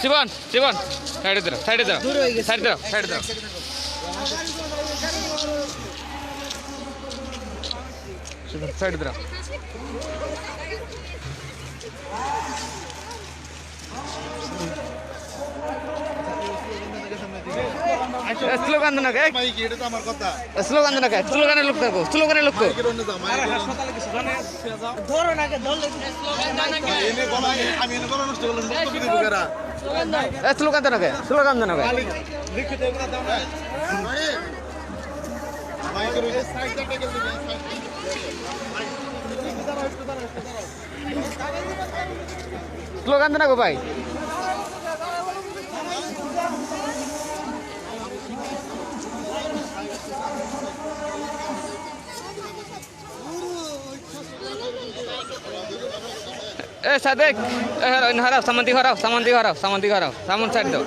শিবন শিবন সাইডে দাও সাইডে দাও সাইডে দাও সাইডে দাও সাইডে দাও স্লোগান দেন কে মাইকি এটা তো আমার কথা। স্লোগান দেন কে স্লোগানের লোক থাকো স্লোগানের লোক কারা স্লোগান দেন কে স্লোগান দেন। কে স্লোগান দেন গো ভাই? সাদেক হারাও হারাও সামন্তি হারাও সামন্তি হারাও সামন্তি হারাও সামন সাইড দাও।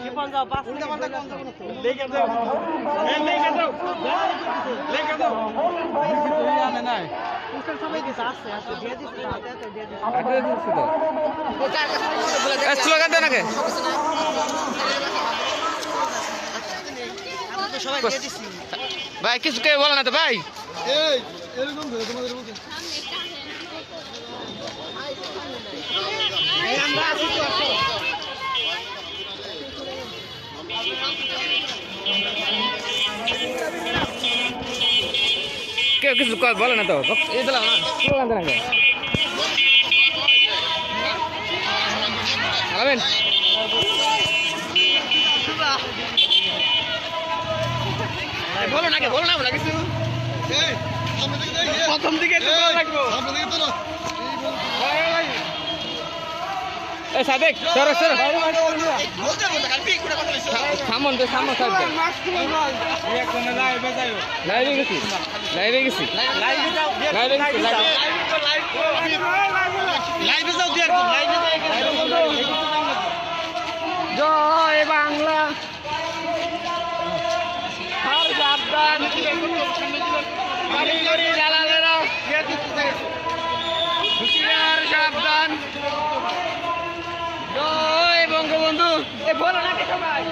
এবার দাঁড়াইলো কেন এ স্লোগান দেন কে ভাই কিছু কে বলে না তো ভাই। এরকম ধরে তোমাদের মধ্যে কেউ কিছু বলে না তো। এই দিলাম না কে আলামিন বলো না কে বলো না কিছু। প্রথম দিকে তো লাগবো সামনে দিকে তো সাদেক, সরো সরো। সামন দে সামন লাইভে গেছি। লাইভে গেছি। লাইভে গেছি লাইভে যাও দিয়ে লাইভে জয় বাংলা। সাবধান। বলো না কে সবাই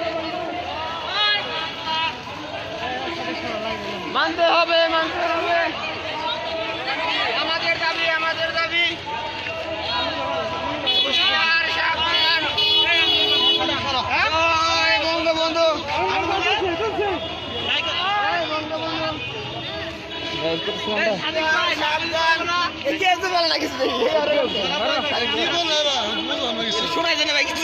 মানতে হবে মানতে হবে আমাদের দাবি আমাদের দাবি হুঁশিয়ার সাবধান জয় বঙ্গবন্ধু কি বলে এরা বুঝলাম না কিছু শোনা যায় না ভাই কিছু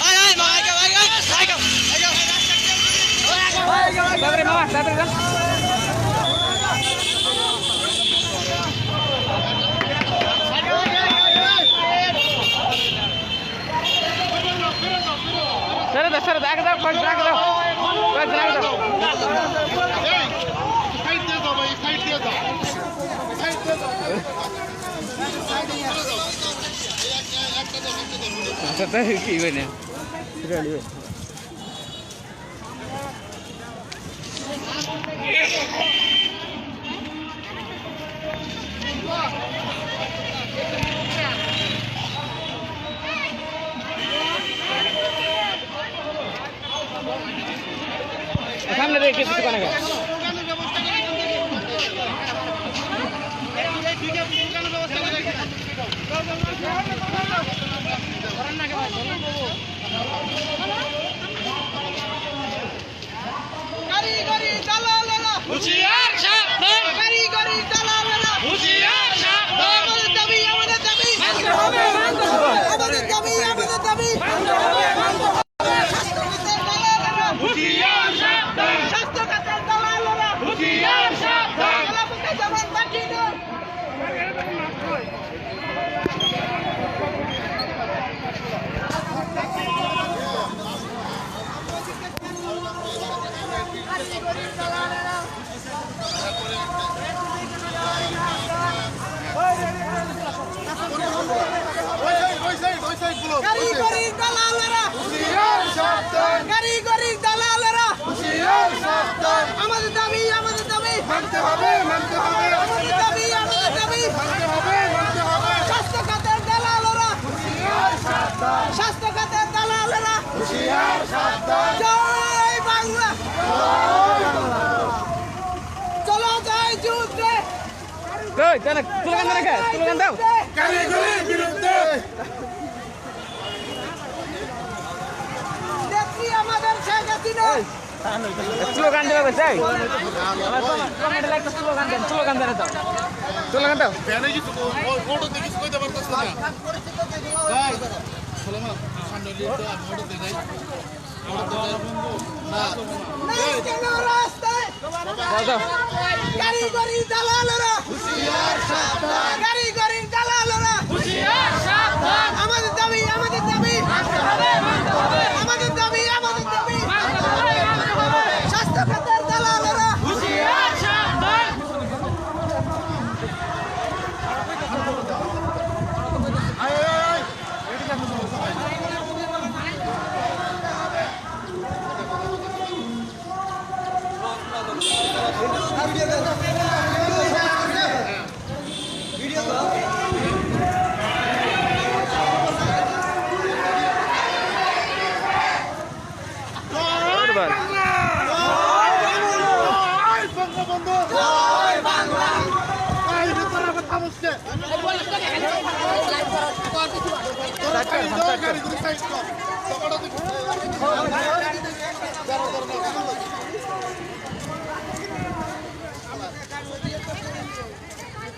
মাই গা মাই গা মাই গা তাড়াতাড়ি মামা তাড়াতাড়ি যান সরে Kata ki Ivan ya. Sudah Ivan. Kamu lihat kita sekarang kan? হুঁশিয়ার সাবধান কারিগরি দালালেরা হুঁশিয়ার সাবধান আমাদের দাবি আমাদের দাবি মানতে হবে মানতে হবে আমাদের দাবি আমাদের দাবি স্বাস্থ্য খাতের দালালেরা হুঁশিয়ার সাবধান স্বাস্থ্য খাতের দালালেরা হুঁশিয়ার সাবধান এলাকাকে যেমন বাকি নয় কারিগরি দালালেরা কারিগরি দালালেরা আমাদের দাবি আমাদের দাবি। মানতে হবে মানতে হবে। আমাদের দাবি আমাদের দাবি। মানতে হবে মানতে হবে। স্বাস্থ্য খাতের দালালেরা স্বাস্থ্য খাতের দালালেরা। জয় বাংলা। চলো জয় যুদ্ধে। কই কেন দেন কে স্লোগান দাও। কারিগরির বিরুদ্ধে। নেত্রী আমাদের শেখ হাসিনা। স্লোগান দেবে একটা স্লোগান দেন স্লোগান দেন দাও স্লোগান দাও দেখিস কইতে পারতাছ না যাই সালামত সামনে লিয়ে দে আমি ফটো দেখাই ফটো দেখাই না নাই কেন রাস্তায় দাও দাও কারিগরি দালালেরা কারিগরি দালালেরা হুঁশিয়ার সাবধান আমাদের দাবি আমাদের দাবি আমাদের দাবি আমাদের দাবি স্বাস্থ্য খাতের দালালেরা হুঁশিয়ার সাবধান আয় আয় আয় এবার আয় বঙ্গবন্ধু জয় বাংলা আয় ভিতরে আবার থামুসকে কারিগরি সাইড কর তোমরা দেখো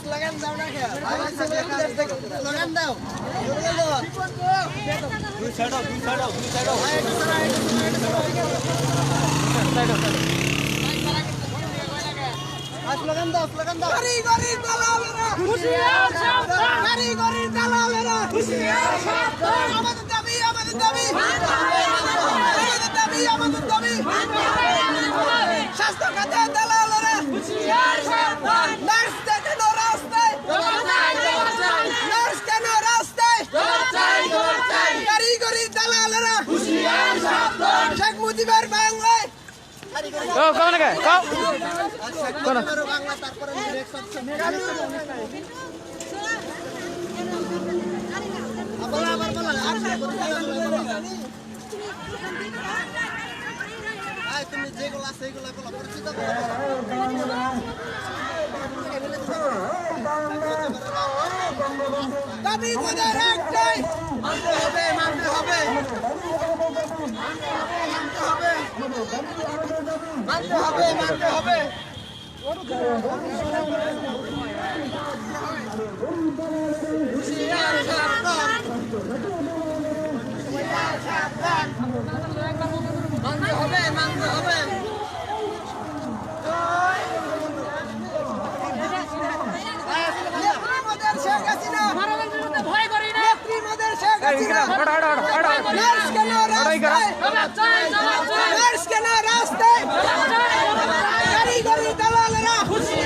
স্লোগান দাও স্লোগান দেন কে স্লোগান দাও দাও। কারিগরি দালালেরা হুঁশিয়ার সাবধান কারিগরি দালালেরা হুঁশিয়ার সাবধান আমাদের দাবি। আমাদের দাবি। দাবি আমাদের দাবি। স্বাস্থ্য খাতে দালালেরা নার্স কেন রাস্তায় নার্স কেন রাস্তায় কারিগরি দালালেরা শেখ মুজিবের বাংলায়। ও কোন কে কও। কোন বাংলা তারপরে আবার বলা আর আয় তুমি যেগুলো আছে একটাই মানতে হবে মানতে হবে। মানতে হবে নেত্রী মোদের রাস্তায় কারিগরি ভয় করি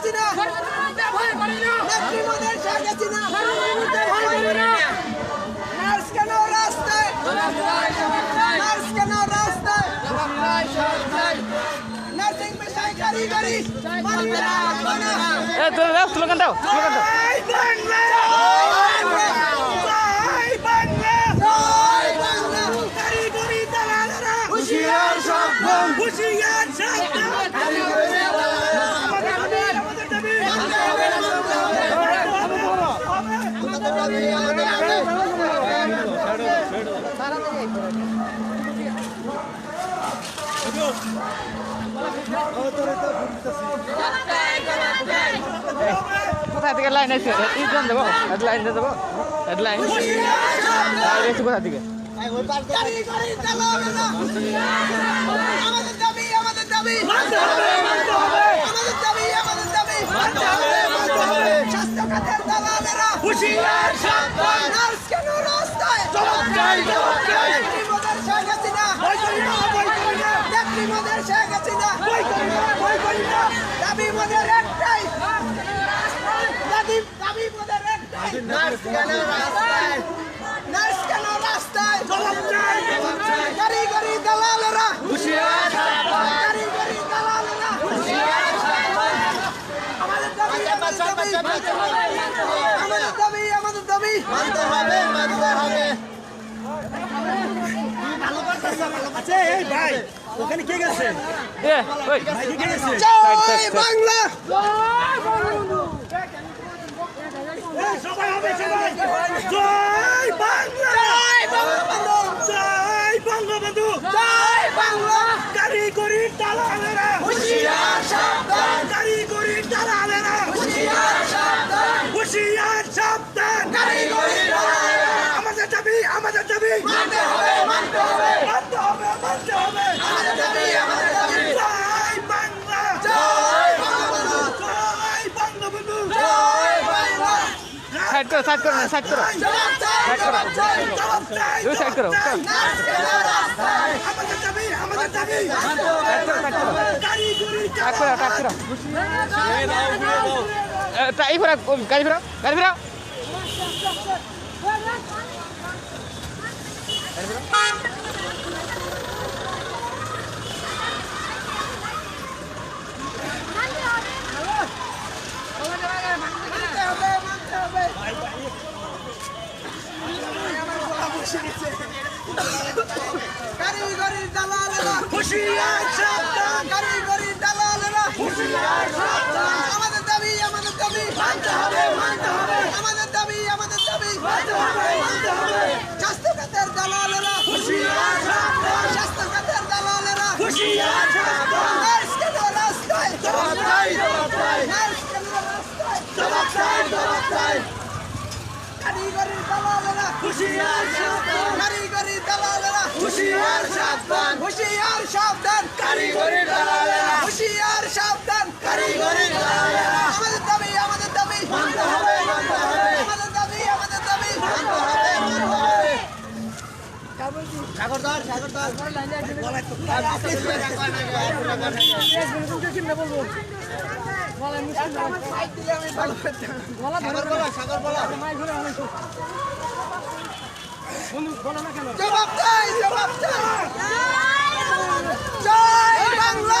হাসিনা নেত্রী মোদের শেখ হাসিনা নার্স কেন কোথা থেকে লাইন আছে? এই জন দেবো? হেডলাইন দিয়ে দেবো হেডলাইন চাই মোদের শেখ হাসিনা ভয় করি না ভয় করি দেখি মোদের শেখ হাসিনা। ভয় করি না ভয় করি না। দাবি মোদের একটাই। দাবি দাবি মোদের একটাই। নার্স কেন রাস্তায়? নার্স কেন রাস্তায়? জবাব চাই জবাব চাই কারিগরি দালালেরা। হুঁশিয়ার সাবধান কারিগরি দালালেরা হুঁশিয়ার আমাদের দাবি। আমাদের দাবি আমাদের দাবি। মানতে হবে মানতে হবে। এ ওই। জয় বাংলা। জয় বাংলা! জয় বঙ্গবন্ধু জয় বঙ্গবন্ধু জয় বাংলা! কারিগরি দালালেরা! হুঁশিয়ার সাবধান! কারিগরি দালালেরা! হুঁশিয়ার সাবধান! হুঁশিয়ার সাবধান! কারিগরি আমাদের দাবি। মানতে হবে মানতে হবে। মানতে হবে মানতে হবে। আমাদের দাবি আমাদের দাবি। জয় বাংলা। জয় বঙ্গবন্ধু জয় বঙ্গবন্ধু জয় বাংলা। সাইড করো সাইড করো সাইড করো। জবাব চাই দুই সাইড করো আমাদের দাবি আমাদের দাবি। সাইড করো সাইড করো। টাক করো টাক করো। এই ফেরা গাড়ি ফেরাও গাড়ি ফেরাও মানতে হবে মানতে হবে কারিগরি দালালেরা হুঁশিয়ার সাবধান কারিগরি দালালেরা হুঁশিয়ার সাবধান আমাদের দাবি আমাদের দাবি মানতে হবে মানতে হবে আমাদের দাবি আমাদের স্বাস্থ্য খাতের দালালেরা হুঁশিয়ার স্বাস্থ্য খাতের দালালেরা হুঁশিয়ার রাস্তায় জবাব চাই জবাব চাই জবাব চাই জবাব চাই কারিগরি দালালেরা হুঁশিয়ার সাবধান কারিগরি দালালেরা হুঁশিয়ার সাবধান হুঁশিয়ার সাবধান কারিগরি দালালেরা হুঁশিয়ার সাবধান কারিগরি দালালেরা আমাদের দাবি আমাদের দাবি। মানতে হবে মানতে হবে আমাদের দাবি আমাদের দাবি মানতে হবে মানতে হবে সাগরদার সাগরদার জবাব চাই জবাব চাই বাংলা।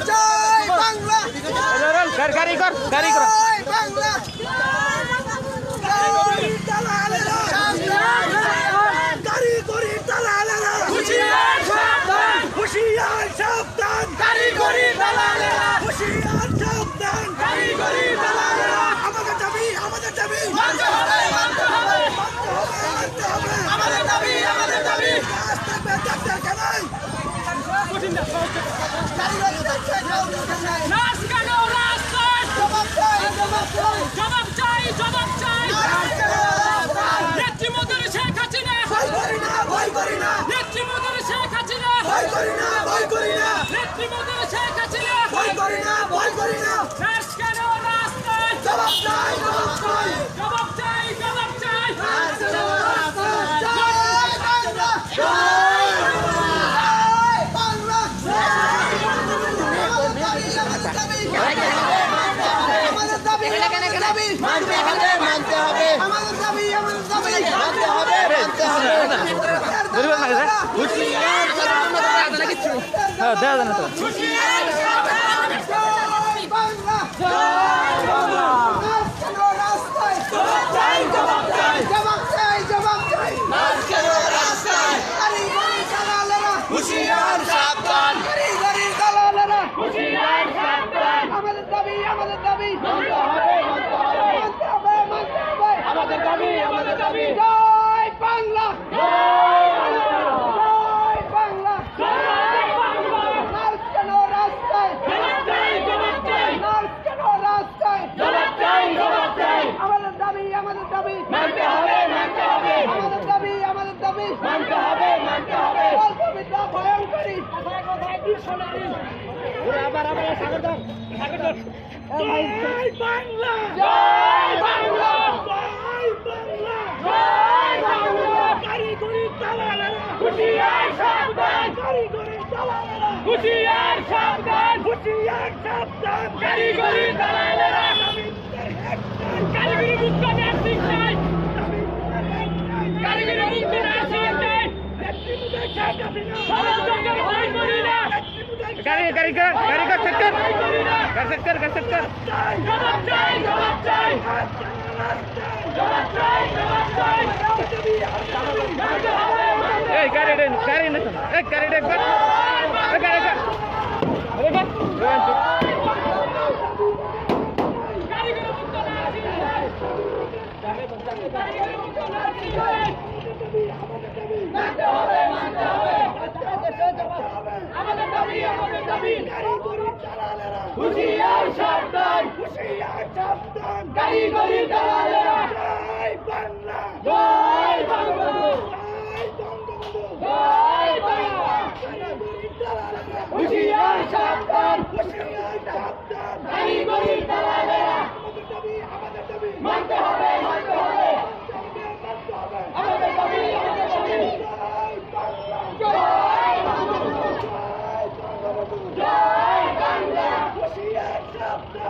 জয় বাংলা। গাড়ি কর গাড়ি কর। বাংলা কারিগরি দালালেরা কারিগরি দালালেরা হুঁশিয়ার সাবধান হুঁশিয়ার সাবধান কারিগরি দালালেরা হুঁশিয়ার সাবধান কারিগরি দালালেরা আমাদের দাবি আমাদের দাবি মানতে হবে মানতে হবে মানতে হবে মানতে হবে আমাদের দাবি আমাদের দাবি রাস্তা বেঁচে কেনাই কারিগরি দালালেরা নার্স কেন রাস্তায় জবাব চাই জবাব চাই জবাব চাই জবাব চাই নেত্রী মোদের শেখ হাসিনা ভয় করি না ভয় করি না নেত্রী মোদের শেখ হাসিনা ভয় করি না ভয় করি না নেত্রী মোদের শেখ হাসিনা ভয় করি না ভয় করি না। নার্স কেন রাস্তায় জবাব চাই জবাব চাই। জবাব চাই। জবাব চাই জয় বাংলা জয় বাংলা আমাদের দাবি। আমাদের দাবি হবে আমাদের দাবি। ধরিব না রে হ্যাঁ দেয়া জানা তো আমাদের দাবি আমাদের দাবি। আমাদের দাবি আমাদের দাবি। জয় বাংলা! জয় বাংলা জয় বাংলা জয় বাংলা কারিগরি দালালেরা কারিগরি মুক্ত নার্সিং চাই কারিগরি মুক্ত নার্সিং চাই ভারতকে ভয় করি না গাড়ি গাড়ি কর গাড়ি কর সেট কর গাড়ি সেট কর গাড়ি সেট কর এই গাড়ি দেন গাড়ি না এই গাড়ি দেন কর এই গাড়ি কর এই কর মানতে হবে আমাদের দাবি আমাদের দাবি হুঁশিয়ার সাবধান। হুঁশিয়ার সাবধান। কারিগরি দালালেরা। জয় বাংলা। জয় বাংলা। জয় বাংলা। হুঁশিয়ার সাবধান। হুঁশিয়ার সাবধান। কারিগরি দালালেরা। মানতে হবে মানতে হবে আমাদের দাবি আমাদের দাবি জয় জয় বাংলা হুঁশিয়ার সাবধান কারিগরি দালালেরা কারিগরি দালালেরা ভেঙে দাও ঘুরিয়ে দাও কারিগরির কালো হাত জয় বাংলা জয় বাংলা হুঁশিয়ার সাবধান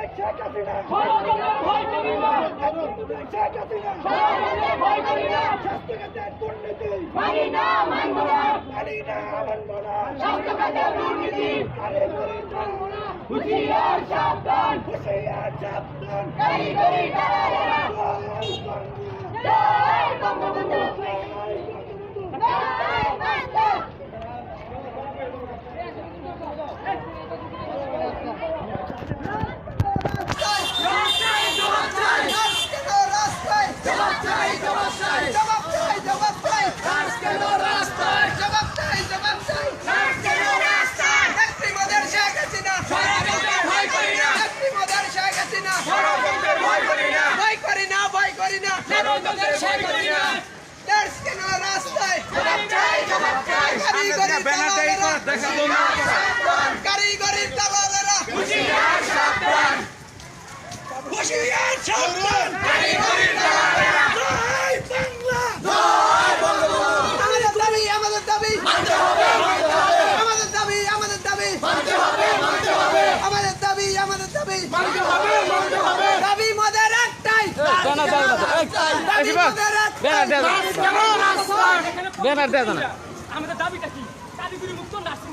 মানব না ষড়যন্ত্র ভয় করি করি দুর্নীতি হুঁশিয়ার সাবধান কারিগরি দালালেরা জয় বঙ্গবন্ধু জয় বাংলা কারিগরির দালালেরা হুশিয়ার সাবধান কারিগরির দালালেরা জয় বাংলা আমাদের দাবি আমাদের দাবি আমাদের দাবি আমাদের দাবি আমাদের দাবি আমাদের দাবি দাবি মোদের একটাই জানা যাবে না এই দাবি শিবা মোদের ব্যানার দে ব্যানার দে জানা আমাদের দাবিটা কি? কারিগরি মুক্ত নার্সিং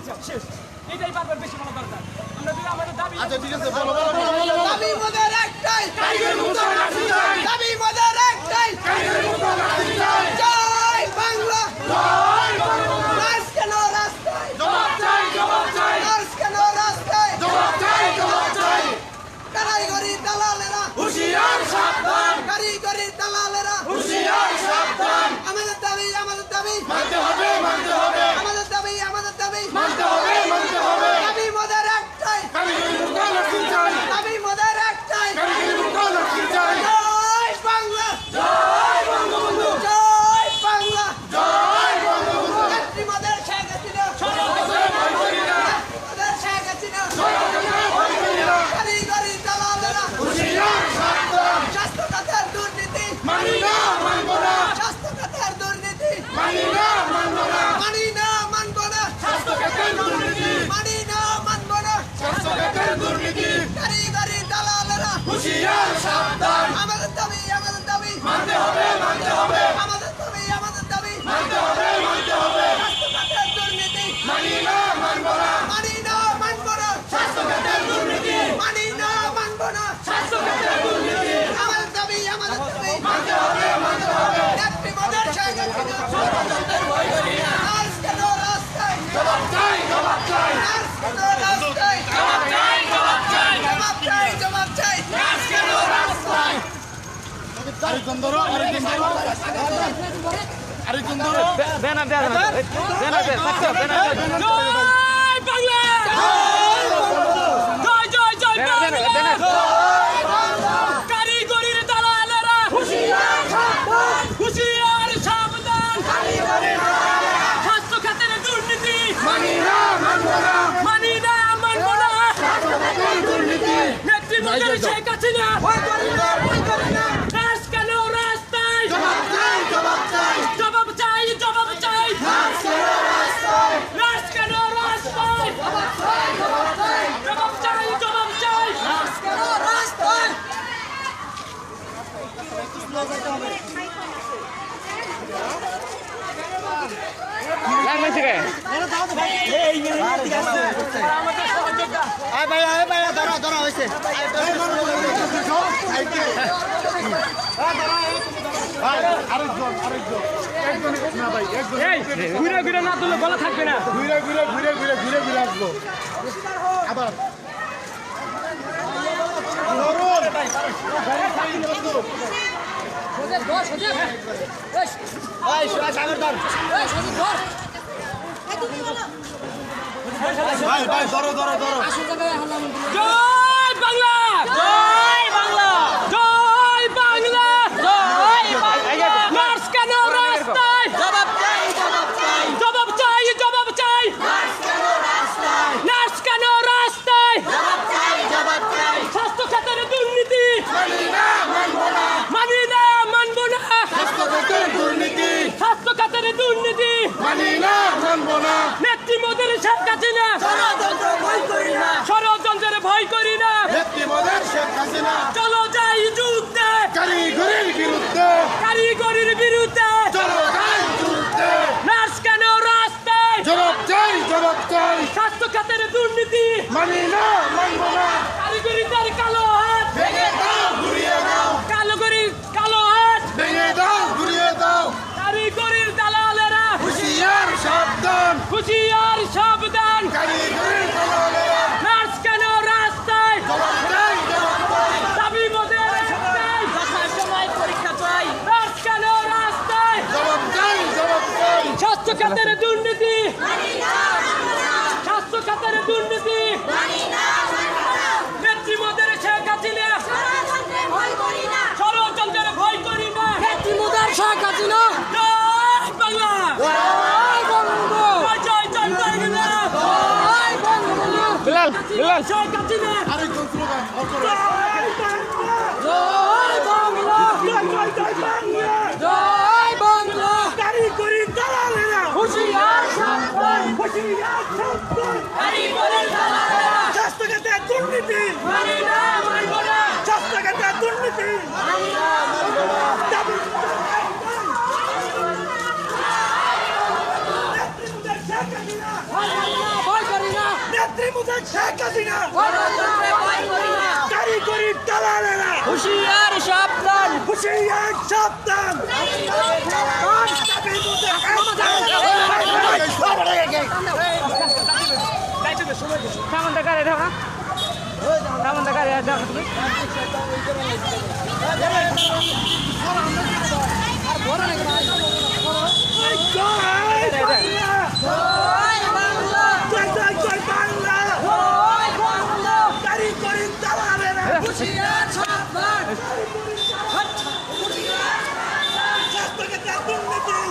এটাই বারবার বেশি বলা দরকার। আচ্ছা ঠিক আছে বলো বলো বলো। বলো দাবি মোদের একটাই। দাবি মোদের একটাই। জয় বাংলা। নার্স কেন রাস্তায়? নার্স কেন রাস্তায়? কারিগরি দালালেরা। কারিগরি দালালেরা। আমাদের দাবি আমাদের দাবি। আমাদের দাবি আমাদের দাবি দাবি মোদের একটাই দাবি মোদের একটাই জয় বাংলা জয় বঙ্গবন্ধু জয় বাংলা জয় বঙ্গবন্ধু নেত্রী মোদের শেখ হাসিনা নেত্রী মোদের শেখ হাসিনা কারিগরি দালালেরা স্বাস্থ্য খাতের দুর্নীতি স্বাস্থ্য খাতের দুর্নীতি মানি না মানব না মানি না মানব না মানি না মানব না কারিগরি দালালেরা আমাদের দাবি আমাদের দাবি। আমাদের দাবি আমাদের দাবি। স্বাস্থ্য খাতের দুর্নীতি মানি না মানব না মানি না মানব না মানি না মানব না আমাদের দাবি আমাদের দাবি নেত্রী মোদের শেখ হাসিনা নার্স কেন রাস্তায় নার্স কেন রাস্তায় জবাব চাই জবাব চাই আরেকজন ধরো আরেকজন ধরো আরেকজন ধরো ব্যানার দেওয়া ব্যানার দেয় জয় বাংলা। জয় জয় জয় বাংলা কারিগরির দালালেরা হুঁশিয়ার সাবধান। স্বাস্থ্য খাতের দুর্নীতি মানি না মানব না। নেতৃত্বের শেখ হাসিনা রাজ কেন রাস্তায় জবাব চাই জবাব চাই রাজ কেন রাস্তায় জবাব চাই জবাব চাই লাগবে থেকে আমাদের সহযোগিতা আরেকজন আরেকজন একজন না ভাই একজন এই ঘুরে ঘুরে না তুলে গলা থাকবে না। ঘুরে ঘুরে ঘুরে ঘুরে ঘুরে ঘুরে আসব। আবার। ভাই ভাই ধরো ধরো ধরো। জয় বাংলা জয় বাংলা জয় বাংলা জয় বাংলা নার্স কেন রাস্তায় জবাব চাই জবাব চাই জবাব চাই জবাব চাই নার্স কেন রাস্তায় জবাব চাই জবাব চাই স্বাস্থ্য খাতের দুর্নীতি মানি না মানবো না মানি না মানবো না স্বাস্থ্য খাতের দুর্নীতি স্বাস্থ্য খাতের দুর্নীতি মানি না মানবো না। নেত্রী মোদের শেখ হাসিনা। ষড়যন্ত্রের ভয় করি না। ব্যক্তি মদের শেখ হাসিনা। চলো যাই যুদ্ধে। কারিগরির বিরুদ্ধে। কারিগরির বিরুদ্ধে। চলো যাই যুদ্ধে। কেন রাস্তায়? জবাব চাই জবাব চাই। স্বাস্থ্য খাতের দুর্নীতি। মানি না মানবো না। কারিগরিদের কালো হাত ভেঙে দাও ঘুরিয়ে দাও কালোগরির কালো হাত ভেঙে দাও ঘুরিয়ে দাও কারিগরির দালালেরা হুশিয়ার সাবধান। হুঁশিয়ার সাবধান। নার্স কেন রাস্তায়? দাবি মোদের সময় পরীক্ষা চাই। নার্স কেন রাস্তায়? স্বাস্থ্য খাতের দুর্নীতি। স্বাস্থ্য খাতের দুর্নীতি। নেত্রী মোদের শেখ হাসিনা। ষড়যন্ত্রের ভয় করি না। জয় বাংলা দালালেরা স্বাস্থ্যখাতে দুর্নীতি দুর্নীতি মানি না মানব না দাবি ভয় করি না নেত্রী মুদের শেখ হাসিনা। কারিগরি দালালেরা। হুঁশিয়ার সাবধান। হুঁশিয়ার সাবধান। সামন্ত গাড়ি দাও না সামন্ত গাড়ি দাও না তুমি মানি না মানবো না জয় বাংলা জয় বাংলা ওই জায়গায় ভাই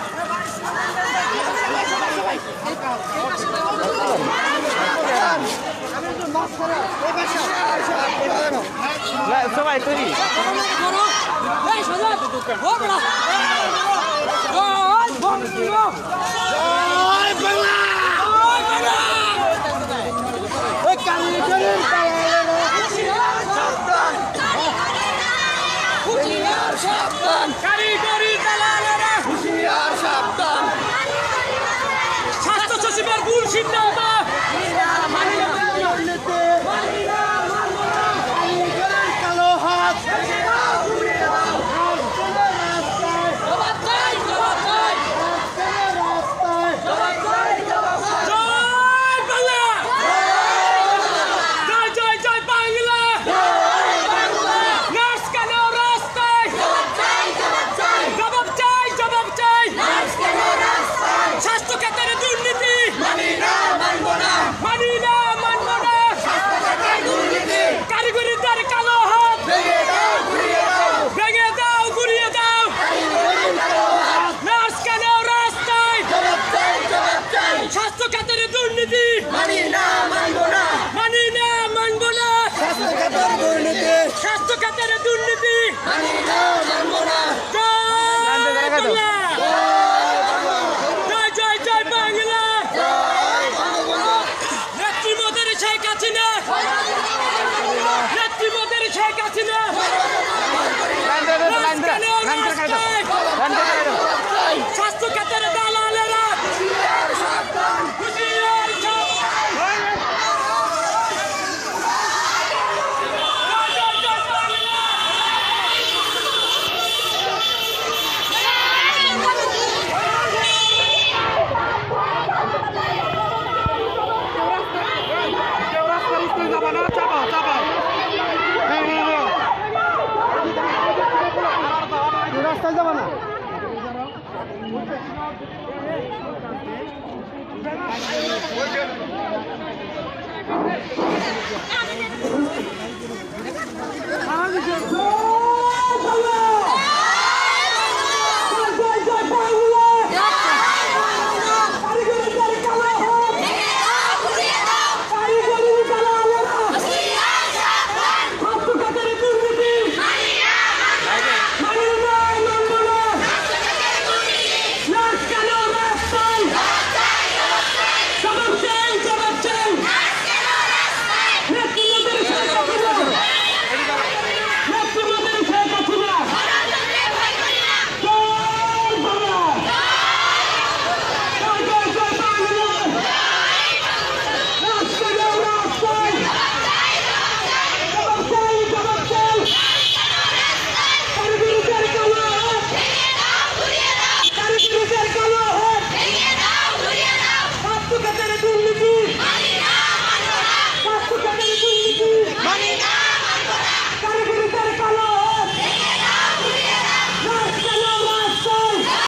সবাই তৈরি এই 不是表白